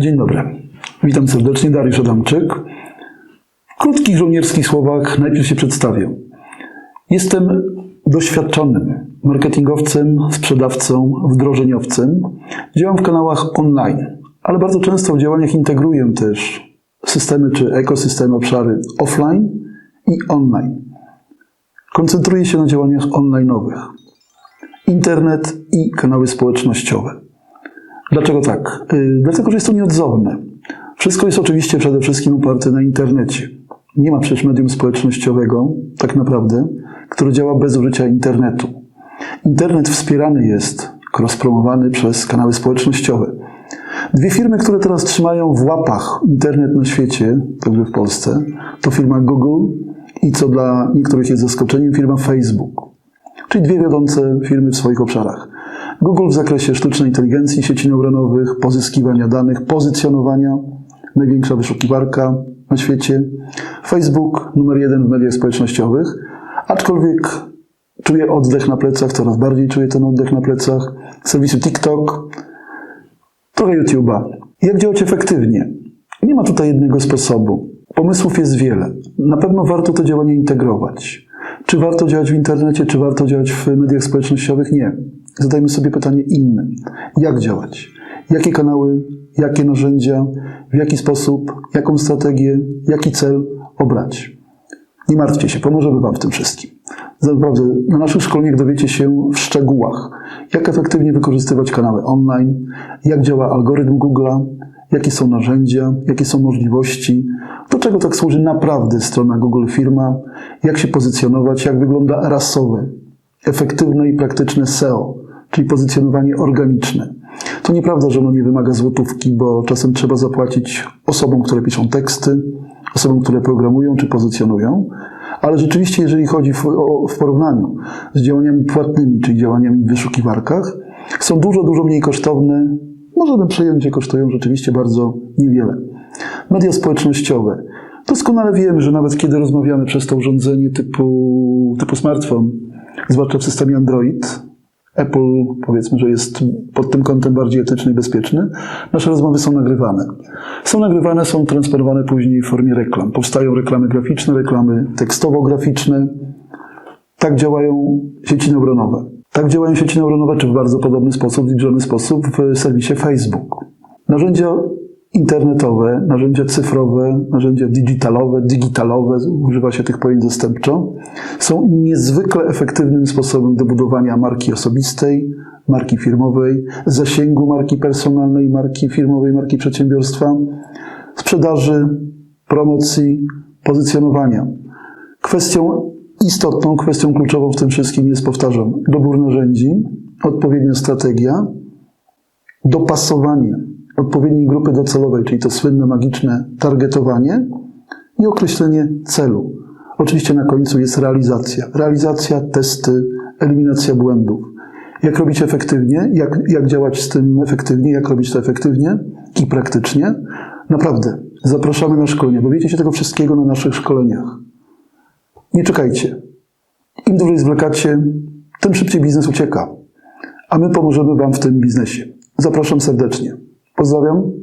Dzień dobry. Witam serdecznie, Dariusz Adamczyk. W krótkich żołnierskich słowach najpierw się przedstawię. Jestem doświadczonym marketingowcem, sprzedawcą, wdrożeniowcem. Działam w kanałach online, ale bardzo często w działaniach integruję też systemy czy ekosystemy, obszary offline i online. Koncentruję się na działaniach online'owych. Internet i kanały społecznościowe. Dlaczego tak? Yy, Dlatego, że jest to nieodzowne. Wszystko jest oczywiście przede wszystkim oparte na internecie. Nie ma przecież medium społecznościowego, tak naprawdę, które działa bez użycia internetu. Internet wspierany jest, cross-promowany przez kanały społecznościowe. Dwie firmy, które teraz trzymają w łapach internet na świecie, także w Polsce, to firma Google i co dla niektórych jest zaskoczeniem, firma Facebook. Czyli dwie wiodące firmy w swoich obszarach. Google w zakresie sztucznej inteligencji, sieci neuronowych, pozyskiwania danych, pozycjonowania, największa wyszukiwarka na świecie. Facebook numer jeden w mediach społecznościowych, aczkolwiek czuję oddech na plecach, coraz bardziej czuję ten oddech na plecach. Serwisu TikTok, trochę YouTube'a. Jak działać efektywnie? Nie ma tutaj jednego sposobu. Pomysłów jest wiele. Na pewno warto te działania integrować. Czy warto działać w internecie, czy warto działać w mediach społecznościowych? Nie. Zadajmy sobie pytanie inne. Jak działać? Jakie kanały, jakie narzędzia, w jaki sposób, jaką strategię, jaki cel obrać? Nie martwcie się, pomożemy Wam w tym wszystkim. Naprawdę, na naszych szkoleniach dowiecie się w szczegółach, jak efektywnie wykorzystywać kanały online, jak działa algorytm Google'a, jakie są narzędzia, jakie są możliwości, do czego tak służy naprawdę strona Google Firma, jak się pozycjonować, jak wygląda rasowe, efektywne i praktyczne SEO, czyli pozycjonowanie organiczne. To nieprawda, że ono nie wymaga złotówki, bo czasem trzeba zapłacić osobom, które piszą teksty, osobom, które programują czy pozycjonują, ale rzeczywiście, jeżeli chodzi w, o, w porównaniu z działaniami płatnymi, czyli działaniami w wyszukiwarkach, są dużo, dużo mniej kosztowne. Możemy przejąć, że kosztują rzeczywiście bardzo niewiele. Media społecznościowe. Doskonale wiemy, że nawet kiedy rozmawiamy przez to urządzenie typu, typu smartfon, zwłaszcza w systemie Android, Apple powiedzmy, że jest pod tym kątem bardziej etyczny i bezpieczny, nasze rozmowy są nagrywane. Są nagrywane, są transponowane później w formie reklam. Powstają reklamy graficzne, reklamy tekstowo-graficzne. Tak działają sieci neuronowe. Tak działają sieci neuronowe, czy w bardzo podobny sposób, zbliżony sposób w serwisie Facebook. Narzędzia internetowe, narzędzia cyfrowe, narzędzia digitalowe, digitalowe, używa się tych pojęć zastępczo, są niezwykle efektywnym sposobem do budowania marki osobistej, marki firmowej, zasięgu marki personalnej, marki firmowej, marki przedsiębiorstwa, sprzedaży, promocji, pozycjonowania. Kwestią istotną, kwestią kluczową w tym wszystkim jest, powtarzam, dobór narzędzi, odpowiednia strategia, dopasowanie odpowiedniej grupy docelowej, czyli to słynne magiczne targetowanie i określenie celu. Oczywiście na końcu jest realizacja. Realizacja, testy, eliminacja błędów. Jak robić efektywnie, jak, jak działać z tym efektywnie, jak robić to efektywnie i praktycznie. Naprawdę, zapraszamy na szkolenia. Dowiecie się tego wszystkiego na naszych szkoleniach. Nie czekajcie. Im dłużej zwlekacie, tym szybciej biznes ucieka. A my pomożemy Wam w tym biznesie. Zapraszam serdecznie. Pozdrawiam.